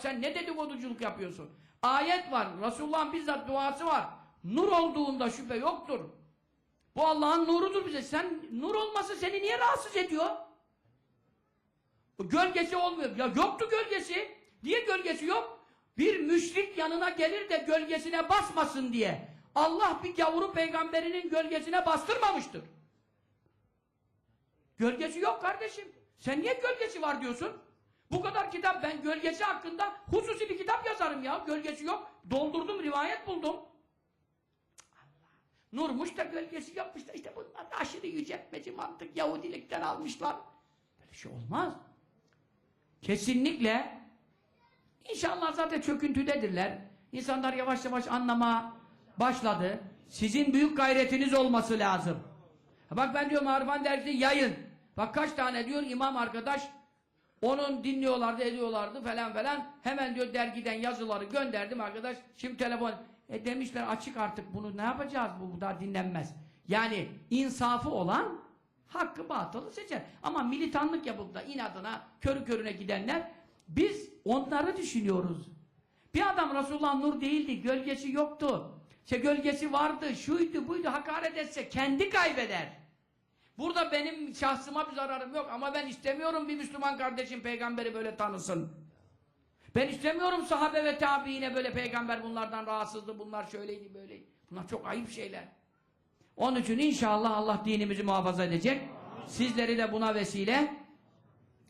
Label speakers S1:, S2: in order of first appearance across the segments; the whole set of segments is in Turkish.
S1: Sen ne dedikoduculuk yapıyorsun? Ayet var. Resulullah'ın bizzat duası var. Nur olduğunda şüphe yoktur. Bu Allah'ın nurudur bize. Sen nur olması seni niye rahatsız ediyor? Gölgesi olmuyor. Ya yoktu gölgesi. Niye gölgesi yok? Bir müşrik yanına gelir de gölgesine basmasın diye. Allah bir gavuru peygamberinin gölgesine bastırmamıştır. Gölgesi yok kardeşim. Sen niye gölgesi var diyorsun? Bu kadar kitap ben gölgesi hakkında hususi bir kitap yazarım ya. Gölgesi yok. Doldurdum rivayet buldum. Nurmuş da gölgesi da işte bunlar da aşırı yüceltmeci mantık Yahudilikten almışlar. Böyle şey olmaz. Kesinlikle İnşallah zaten çöküntüdedirler. İnsanlar yavaş yavaş anlama başladı. Sizin büyük gayretiniz olması lazım. Bak ben diyorum Arifan dersi yayın. Bak kaç tane diyor imam arkadaş onun dinliyorlardı, ediyorlardı falan falan. Hemen diyor dergiden yazıları gönderdim arkadaş. Şimdi telefon e demişler açık artık bunu ne yapacağız bu, bu daha dinlenmez. Yani insafı olan hakkı batılı seçer. Ama militanlık yapıp da inadına körü körüne gidenler biz onları düşünüyoruz. Bir adam Resulullah nur değildi, gölgesi yoktu. İşte gölgesi vardı, şuydu buydu hakaret etse kendi kaybeder. Burada benim şahsıma bir zararım yok ama ben istemiyorum bir Müslüman kardeşim peygamberi böyle tanısın. Ben istemiyorum sahabe ve tabiine böyle peygamber bunlardan rahatsızdı, bunlar şöyleydi böyleydi. Bunlar çok ayıp şeyler. Onun için inşallah Allah dinimizi muhafaza edecek. Sizleri de buna vesile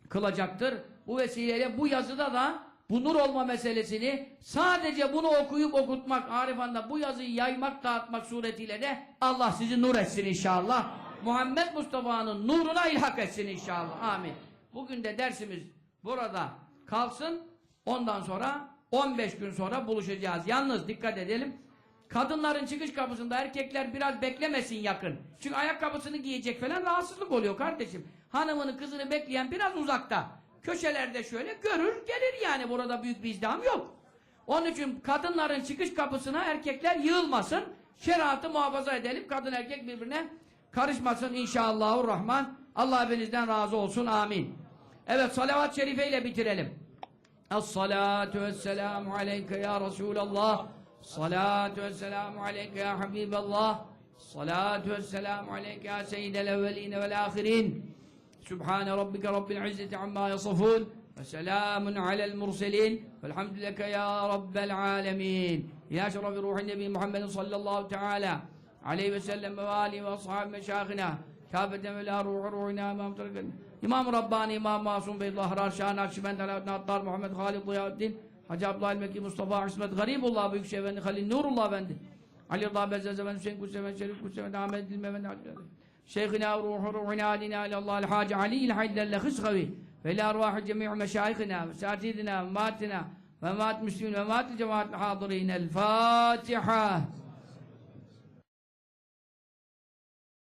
S1: kılacaktır. Bu vesileyle bu yazıda da bu nur olma meselesini sadece bunu okuyup okutmak, Arifan'da bu yazıyı yaymak, dağıtmak suretiyle de Allah sizi nur etsin inşallah. Muhammed Mustafa'nın nuruna ilhak etsin inşallah. Amin. Bugün de dersimiz burada kalsın. Ondan sonra 15 gün sonra buluşacağız. Yalnız dikkat edelim. Kadınların çıkış kapısında erkekler biraz beklemesin yakın. Çünkü ayakkabısını giyecek falan rahatsızlık oluyor kardeşim. Hanımını kızını bekleyen biraz uzakta. Köşelerde şöyle görür gelir yani burada büyük bir izdiham yok. Onun için kadınların çıkış kapısına erkekler yığılmasın. Şeriatı muhafaza edelim. Kadın erkek birbirine karışmasın inşallahurrahman. Allah hepinizden razı olsun. Amin. Evet salavat-ı şerife ile bitirelim. Es-salatu vesselamu aleyke ya Resulallah. Salatu vesselamu aleyke ya Habiballah. Salatu vesselamu aleyke ya seyyidel evveline vel ahirin. Sübhane rabbike rabbil izzeti amma yasafun. Ve selamun alel murselin. Velhamdülillah ya rabbel alemin. Ya şerefi ruhin nebi Muhammedin sallallahu teala عليه وسلم وآله وأصحاب مشايخنا كافة من روح روحنا إمام طريق إمام رباني إمام معصوم بيض الله أحرار محمد خالد Attar الدين حجاب الله المكي مصطفى Mekki غريب الله بيك Büyükşehir Efendi Halil Nurullah الله Ali Rıza Bezzez Efendi Hüseyin حسين كسر Şerif شريف كسر Ahmet İlmi Efendi شيخنا وروح روحنا علينا إلى الله الحاج علي الحيد لله خسخوي. فإلى أرواح جميع مشايخنا وساتيدنا وماتنا ومات مسلمين ومات جماعة الحاضرين الفاتحة.